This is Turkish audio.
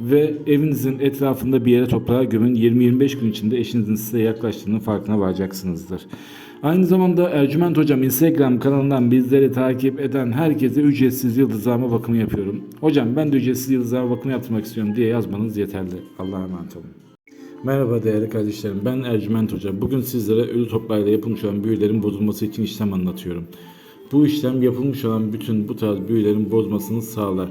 ve evinizin etrafında bir yere toprağa gömün. 20-25 gün içinde eşinizin size yaklaştığının farkına varacaksınızdır. Aynı zamanda Ercüment Hocam Instagram kanalından bizleri takip eden herkese ücretsiz yıldızlama bakımı yapıyorum. Hocam ben de ücretsiz yıldızlama bakımı yaptırmak istiyorum diye yazmanız yeterli. Allah'a emanet olun. Merhaba değerli kardeşlerim. Ben Ercüment Hoca. Bugün sizlere ölü toprağıyla yapılmış olan büyülerin bozulması için işlem anlatıyorum. Bu işlem yapılmış olan bütün bu tarz büyülerin bozmasını sağlar.